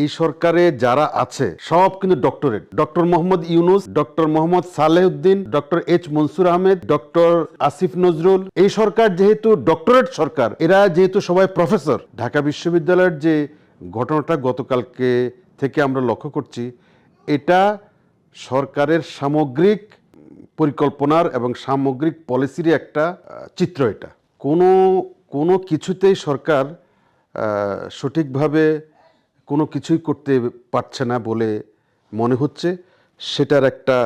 এই সরকারে যারা আছে, সব কিন্তু doctorate. Doctor Mohammad Yunus, doctor Mohammad Salehuddin, doctor H Mansur Ahmed, doctor Asif Nazrul. এই সরকার যেহেতু ডক্টরেট সরকার, এরা যেহেতু সবাই প্রফেসর, ঢাকা বিশ্ববিদ্যালয়ের যে ঘটনাটা গতকালকে থেকে আমরা লক্ষ্য করছি, এটা সরকারের সামগ্রিক পরিকল্পনার এবং সামগ্রিক পলিসিরই একটা চিত্র এটা। কোনো কোনো কিছুতেই সরকার সঠিকভাবে কোনো কিছুই করতে পারছে না বলে মনে হচ্ছে। সেটার একটা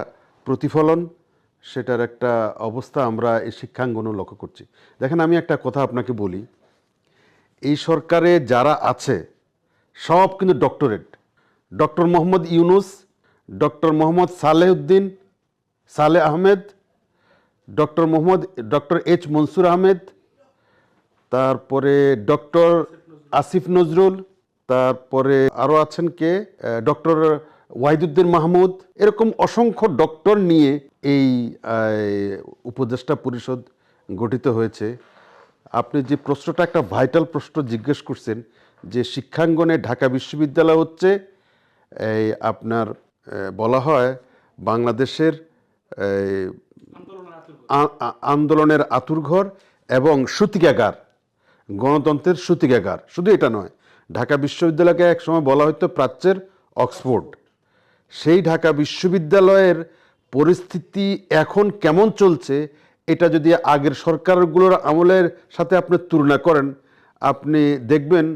প্রতিফলন, সেটার একটা অবস্থা আমরা এই শিক্ষাঙ্গনও লক্ষ্য করছি। দেখেন আমি একটা কথা আপনাকে বলি। এই সরকারে যারা আছে, সব কিন্তু doctorate. Doctor Mohammad Yunus, doctor Mohammad Salehuddin Sale Ahmed, doctor Mohammad, doctor H Mansur Ahmed, তারপরে ডক্টর আসিফ নজরুল তারপরে আরও আছেন কে? ডক্টর ওয়াহিদুদ্দিন মাহমুদ। এরকম অসংখ্য ডক্টর নিয়ে এই উপদেষ্টা পরিষদ গঠিত হয়েছে। আপনি যে প্রশ্নটা, একটা ভাইটাল প্রশ্ন জিজ্ঞেস করছেন যে শিক্ষাঙ্গনে ঢাকা বিশ্ববিদ্যালয় হচ্ছে, এই আপনার বলা হয় বাংলাদেশের আন্দোলনের আতুরঘর এবং সূতিকাগার, গণতন্ত্রের সূতিকাগার। শুধু এটা নয় ঢাকা বিশ্ববিদ্যালয়কে একসময় বলা হতো প্রাচ্যের অক্সফোর্ড। সেই ঢাকা বিশ্ববিদ্যালয়ের পরিস্থিতি এখন কেমন চলছে, এটা যদি আগের সরকারগুলোর আমলের সাথে আপনি তুলনা করেন, আপনি দেখবেন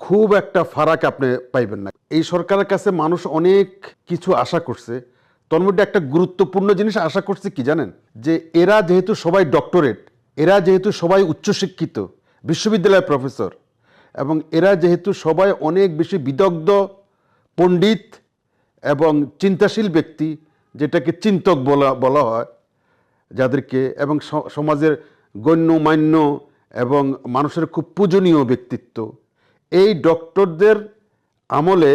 খুব একটা ফারাক আপনি পাইবেন না। এই সরকারের কাছে মানুষ অনেক কিছু আশা করছে। তোর মধ্যে একটা গুরুত্বপূর্ণ জিনিস আশা করছে কি জানেন? যে এরা যেহেতু সবাই ডক্টরেট, এরা যেহেতু সবাই উচ্চশিক্ষিত, বিশ্ববিদ্যালয়ের প্রফেসর এবং এরা যেহেতু সবাই অনেক বেশি বিদগ্ধ, পণ্ডিত এবং চিন্তাশীল ব্যক্তি, যেটাকে চিন্তক বলা বলা হয় যাদেরকে এবং সমাজের গণ্যমান্য এবং মানুষের খুব পূজনীয় ব্যক্তিত্ব। এই ডক্টরদের আমলে,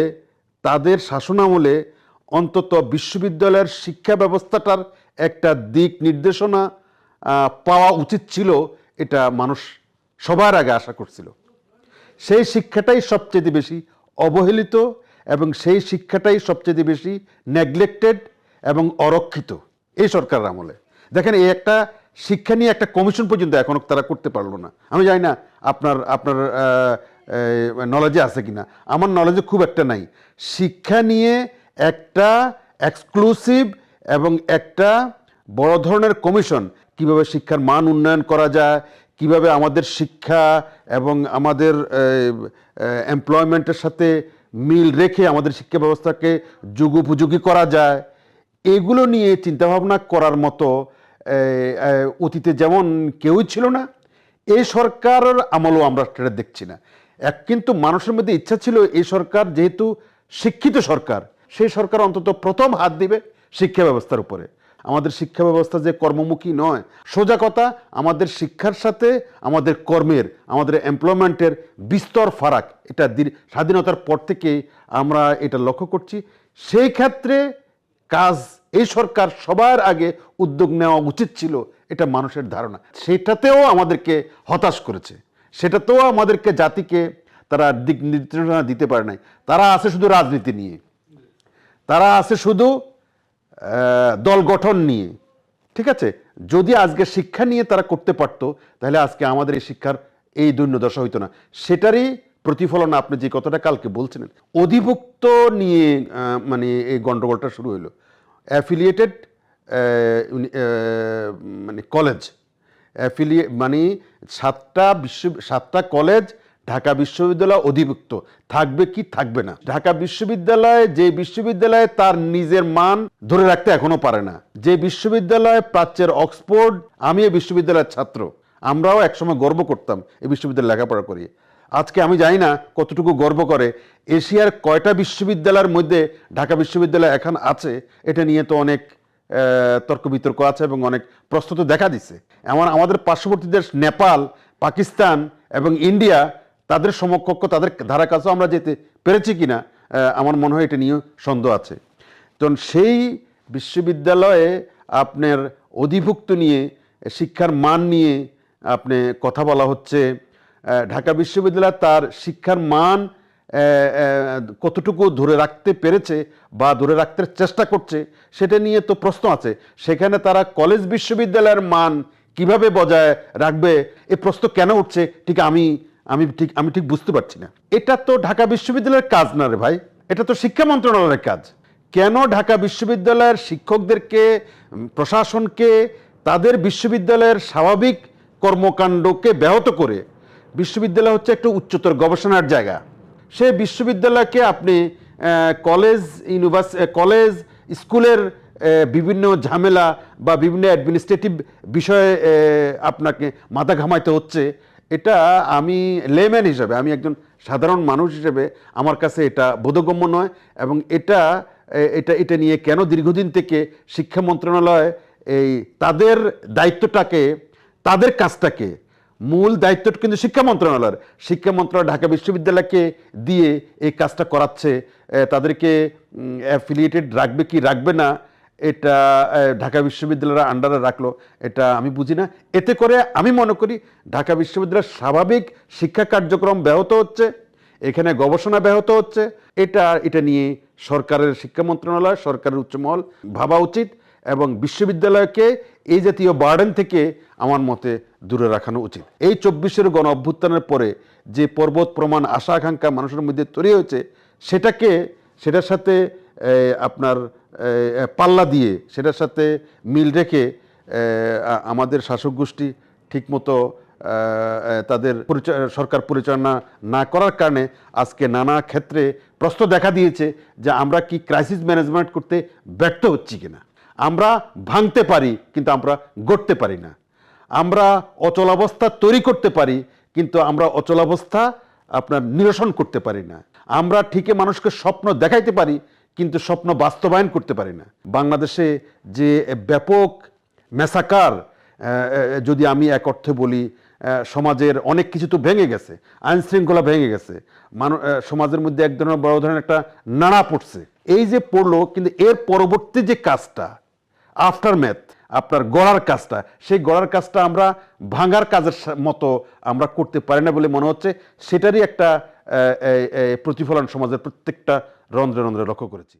তাদের শাসন আমলে অন্তত বিশ্ববিদ্যালয়ের শিক্ষা ব্যবস্থাটার একটা দিক নির্দেশনা পাওয়া উচিত ছিল, এটা মানুষ সবার আগে আশা করছিল। সেই শিক্ষাটাই সবচেয়ে বেশি অবহেলিত এবং সেই শিক্ষাটাই সবচেয়ে বেশি নেগলেক্টেড এবং অরক্ষিত এই সরকারের আমলে। দেখেন, এই একটা শিক্ষা নিয়ে একটা কমিশন পর্যন্ত এখনও তারা করতে পারল না। আমি জানি না আপনার আপনার নলেজে আছে কিনা। আমার নলেজে খুব একটা নাই। শিক্ষা নিয়ে একটা এক্সক্লুসিভ এবং একটা বড় ধরনের কমিশন কীভাবে শিক্ষার মান উন্নয়ন করা যায় কীভাবে আমাদের শিক্ষা এবং আমাদের এমপ্লয়মেন্টের সাথে মিল রেখে আমাদের শিক্ষা ব্যবস্থাকে যুগোপযোগী করা যায়, এগুলো নিয়ে চিন্তাভাবনা করার মতো অতীতে যেমন কেউই ছিল না এই সরকারের আমলও আমরা সেটা দেখছি না। এক কিন্তু মানুষের মধ্যে ইচ্ছা ছিল এই সরকার যেহেতু শিক্ষিত সরকার সেই সরকার অন্তত প্রথম হাত দিবে শিক্ষা ব্যবস্থার উপরে। আমাদের শিক্ষা ব্যবস্থা যে কর্মমুখী নয়, সোজা কথা, আমাদের শিক্ষার সাথে আমাদের কর্মের, আমাদের এমপ্লয়মেন্টের বিস্তর ফারাক। এটা স্বাধীনতার পর থেকেই আমরা এটা লক্ষ্য করছি। সেই ক্ষেত্রে কাজ এই সরকার সবার আগে উদ্যোগ নেওয়া উচিত ছিল, এটা মানুষের ধারণা। সেটাতেও আমাদেরকে হতাশ করেছে। সেটাতেও আমাদেরকে জাতিকে তারা দিক নির্দেশনা দিতে পারে নাই। তারা আছে শুধু রাজনীতি নিয়ে। তারা আছে শুধু দল গঠন নিয়ে। ঠিক আছে? যদি আজকে শিক্ষা নিয়ে তারা করতে পারতো, তাহলে আজকে আমাদের এই শিক্ষার এই দৈন্যদশা হইতো না। সেটারই প্রতিফলন আপনি যে কথাটা কালকে বলছিলেন, অধিভুক্ত নিয়ে মানে এই গণ্ডগোলটা শুরু হলো অ্যাফিলিয়েটেড মানে কলেজ অ্যাফিলিয়ে মানে সাতটা বিশ্ব, সাতটা কলেজ ঢাকা বিশ্ববিদ্যালয় অধিভুক্ত। থাকবে কি থাকবে না। ঢাকা বিশ্ববিদ্যালয়ে যে বিশ্ববিদ্যালয়ে তার নিজের মান ধরে রাখতে এখনও পারে না। যে বিশ্ববিদ্যালয় প্রাচ্যের অক্সফোর্ড, আমি এই বিশ্ববিদ্যালয়ের ছাত্র। আমরাও একসময় গর্ব করতাম এই বিশ্ববিদ্যালয়ে লেখাপড়া করি আজকে আমি জানি না কতটুকু গর্ব করে। এশিয়ার কয়টা বিশ্ববিদ্যালয়ের মধ্যে ঢাকা বিশ্ববিদ্যালয় এখন আছে, এটা নিয়ে তো অনেক তর্ক বিতর্ক আছে এবং অনেক প্রস্তুত দেখা দিচ্ছে এমন আমাদের পার্শ্ববর্তী দেশ নেপাল, পাকিস্তান এবং ইন্ডিয়া তাদের সমকক্ষ তাদের ধারা কাছেও আমরা যেতে পেরেছি কিনা আহ, আমার মনে হয় এটা নিয়েও সন্দেহ আছে। তো সেই বিশ্ববিদ্যালয়ে আপনার অধিভুক্ত নিয়ে শিক্ষার মান নিয়ে আপনি কথা বলা হচ্ছে ঢাকা বিশ্ববিদ্যালয় তার শিক্ষার মান কতটুকু ধরে রাখতে পেরেছে বা ধরে রাখতে চেষ্টা করছে সেটা নিয়ে তো প্রশ্ন আছে। সেখানে তারা কলেজ বিশ্ববিদ্যালয়ের মান কীভাবে বজায় রাখবে এ প্রশ্ন কেন উঠছে ঠিক আমি আমি ঠিক আমি ঠিক বুঝতে পারছি না। এটা তো ঢাকা বিশ্ববিদ্যালয়ের কাজ না রে ভাই। এটা তো শিক্ষা মন্ত্রণালয়ের কাজ। কেন ঢাকা বিশ্ববিদ্যালয়ের শিক্ষকদেরকে প্রশাসনকে, তাদের বিশ্ববিদ্যালয়ের স্বাভাবিক কর্মকাণ্ডকে ব্যাহত করে বিশ্ববিদ্যালয় হচ্ছে একটা উচ্চতর গবেষণার জায়গা। সে বিশ্ববিদ্যালয়কে আপনি কলেজ, ইউনিভার্স কলেজ, স্কুলের বিভিন্ন ঝামেলা বা বিভিন্ন অ্যাডমিনিস্ট্রেটিভ বিষয়ে আপনাকে মাথা ঘামাইতে হচ্ছে। এটা আমি লেম্যান হিসাবে, আমি একজন সাধারণ মানুষ হিসেবে আমার কাছে এটা বোধগম্য নয় এবং এটা এটা এটা নিয়ে কেন দীর্ঘদিন থেকে শিক্ষা মন্ত্রণালয় এই তাদের দায়িত্বটাকে, তাদের কাজটাকে, মূল দায়িত্বটা কিন্তু শিক্ষা মন্ত্রণালয়ের, শিক্ষা মন্ত্রণালয় ঢাকা বিশ্ববিদ্যালয়কে দিয়ে এই কাজটা করাচ্ছে তাদেরকে অ্যাফিলিয়েটেড রাখবে কি রাখবে না এটা ঢাকা বিশ্ববিদ্যালয়ের আন্ডারে রাখল। এটা আমি বুঝি না। এতে করে আমি মনে করি ঢাকা বিশ্ববিদ্যালয়ের স্বাভাবিক শিক্ষা কার্যক্রম ব্যাহত হচ্ছে, এখানে গবেষণা ব্যাহত হচ্ছে। এটা এটা নিয়ে সরকারের শিক্ষা মন্ত্রণালয়, সরকারের উচ্চমহল ভাবা উচিত এবং বিশ্ববিদ্যালয়কে এই জাতীয় বার্ডেন থেকে আমার মতে দূরে রাখানো উচিত। এই চব্বিশের গণ অভ্যুত্থানের পরে যে পর্বত প্রমাণ আশা আকাঙ্ক্ষা মানুষের মধ্যে তৈরি হয়েছে, সেটাকে, সেটার সাথে আপনার পাল্লা দিয়ে সেটার সাথে মিল রেখে আমাদের শাসক গোষ্ঠী ঠিকমতো তাদের সরকার পরিচালনা না করার কারণে আজকে নানা ক্ষেত্রে প্রশ্ন দেখা দিয়েছে যে আমরা কি ক্রাইসিস ম্যানেজমেন্ট করতে ব্যর্থ হচ্ছি কিনা। আমরা ভাঙতে পারি, কিন্তু আমরা গড়তে পারি না। আমরা অচলাবস্থা তৈরি করতে পারি, কিন্তু আমরা অচলাবস্থা আপনার নিরসন করতে পারি না। আমরা ঠিকই মানুষকে স্বপ্ন দেখাইতে পারি কিন্তু স্বপ্ন বাস্তবায়ন করতে পারি না। বাংলাদেশে যে ব্যাপক মেসাকার যদি আমি এক অর্থে বলি সমাজের অনেক কিছু তো ভেঙে গেছে আইন শৃঙ্খলা ভেঙে গেছে। মানু আহ, সমাজের মধ্যে এক ধরনের বড় ধরনের একটা নাড়া পড়ছে। এই যে পড়ল কিন্তু এর পরবর্তী যে কাজটা আফটার ম্যাথ আপনার গড়ার কাজটা সেই গড়ার কাজটা আমরা ভাঙার কাজের মতো আমরা করতে পারি না বলে মনে হচ্ছে। সেটারই একটা প্রতিফলন সমাজের প্রত্যেকটা রন্ধ্রে রন্ধ্রে লক্ষ্য করেছি।